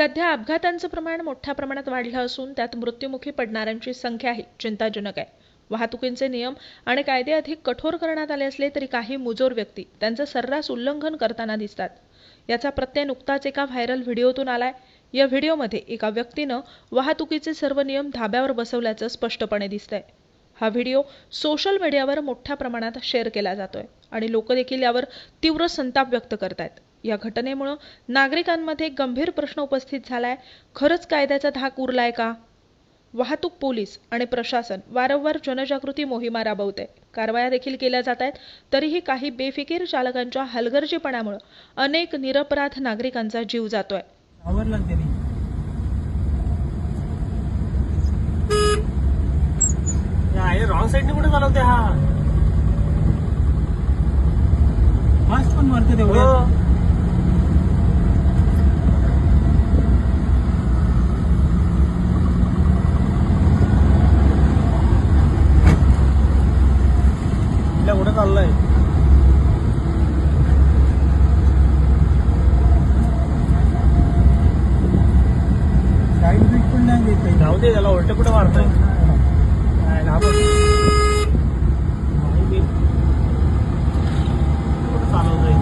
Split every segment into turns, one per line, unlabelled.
सध्या अपघातांचं प्रमाण मोठ्या प्रमाणात वाढलं असून त्यात मृत्युमुखी पडणाऱ्यांची संख्याही चिंताजनक आहे. वाहतुकीचे नियम आणि कायदे अधिक कठोर करण्यात आले असले तरी काही मुजोर व्यक्ती त्यांचं सर्रास उल्लंघन करताना दिसतात. याचा प्रत्यय नुकताच एका व्हायरल व्हिडिओतून आलाय. या व्हिडिओमध्ये एका व्यक्तीनं वाहतुकीचे सर्व नियम धाब्यावर बसवल्याचं स्पष्टपणे दिसतंय. हा व्हिडिओ सोशल मीडियावर मोठ्या प्रमाणात शेअर केला जातोय आणि लोक देखील यावर तीव्र संताप व्यक्त करतायत. या घटनेमुळं नागरिकांमध्ये गंभीर प्रश्न उपस्थित झालाय. खरंच कायद्याचा धाक उरलाय का? वाहतूक पोलीस आणि प्रशासन वारंवार जनजागृती मोहिमा राबवते कारवाया देखील केल्या जात आहेत. तरीही काही बेफिकीर चालकांच्या हलगर्जीपणामुळे अनेक निरपराध नागरिकांचा जीव जातोय.
रॉंग साईडने कुठे चालवते हा?
फास्ट पण मारते तेवढे
हो. तिला कुठे चाललंय.
साईड बीट पण नाही काही.
जाऊ दे त्याला उलट कुठे मारतोय? काय ना बघ. नाही बे. कुठं चालवतोय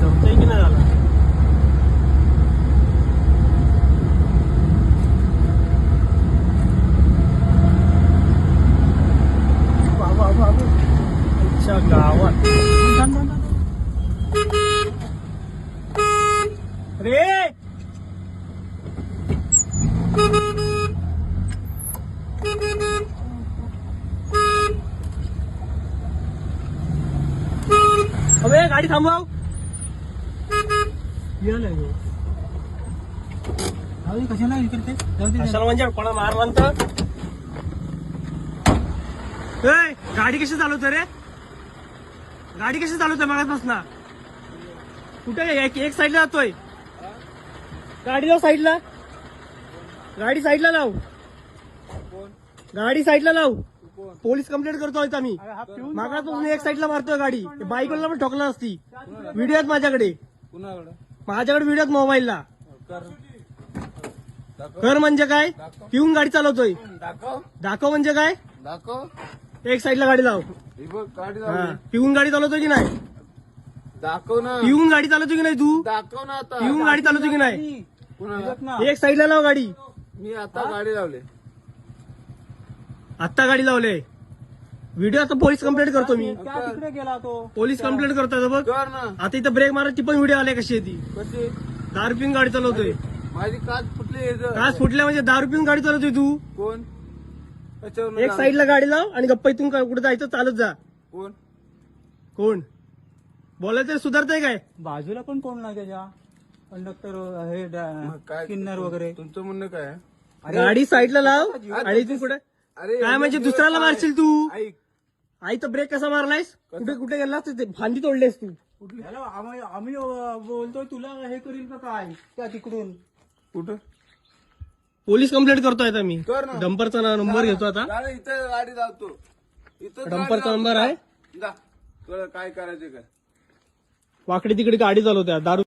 जमतंय की नाही झाला बाबा बाबू अच्छा गावात. रे! अबे गाडी थांबव.
कशाला
म्हणजे कोणा मारला तर गाडी कशी चालवतोय रे? गाडी कशी चालवतोय मागापासून कुठे एक एक साईडला जातोय. गाडी लाव साईडला गाडी साईडला लाव. गाडी साईडला लाव. पोलीस कंप्लेंट करतोय आम्ही. मागापासून एक साईडला मारतोय गाडी. बाईकला पण ठोकला असती. व्हिडिओ आहेत माझ्याकडे. माझ्याकडे व्हिडिओ आहेत मोबाईलला. कर. म्हणजे काय? पिऊन गाडी चालवतोय.
दाखव.
दाखव म्हणजे काय?
दाखव.
एक साईडला गाडी लाव.
ही बघ गाडी
हा.
लावली.
पिऊन गाडी चालवतोय की नाही?
दाखव ना.
पिऊन गाडी चालवतोय की नाही तू?
दाखव ना आता.
पिऊन गाडी चालवतोय की नाही?
कुणाला?
ना.
एक साईडला लाव गाडी.
मी आता गाडी लावली.
आत्ता गाडी लावले. व्हिडिओ आता पोलीस कंप्लेंट करतो मी.
त्या तिकडे गेला तो.
पोलीस कंप्लेंट करतोय बघ.
कर ना.
आता इथं ब्रेक मारायची पण व्हिडिओ आले कशी आहे ती.
कशी?
दारू पिऊन गाडी चालवतोय.
माझी काच फुटली आहे इथं.
काच फुटल्या म्हणजे दारू पिऊन गाडी चालवतोय तू.
कोण? त्याच्यावरून
एक. साईडला गाडी लाव आणि गप्पा इथून कुठे जायचं चालत जा.
कोण?
कोण? बोलायचं तरी सुधारतंय काय?
बाजूला पण कोण नाही त्याच्या. कंडक्टर हे
मग काय
किन्नर वगैरे.
तुमचं म्हणणं काय आहे?
गाडी साईडला लाव. आणि इथून कुठे?
अरे
काय म्हणजे दुसऱ्याला मारशील तू?
ऐक.
आई तर ब्रेक कसा मारलायस? कुठे कुठे गेलास ते? फांदी तोडलेस तू.
याला आम्ही आम्ही अं, बोलतोय तुला हे करील का काय? त्या तिकडून.
कुठं?
पोलीस कंप्लेंट करतोय आता मी.
कर ना.
डंपरचा नंबर घेतो आता.
गाडी इथं गाडी लावतो इथं
डंपरचा नंबर आहे.
जा. तुला काय करायचं काय?
वाकडी तिकडे गाडी चालवत्या. दारू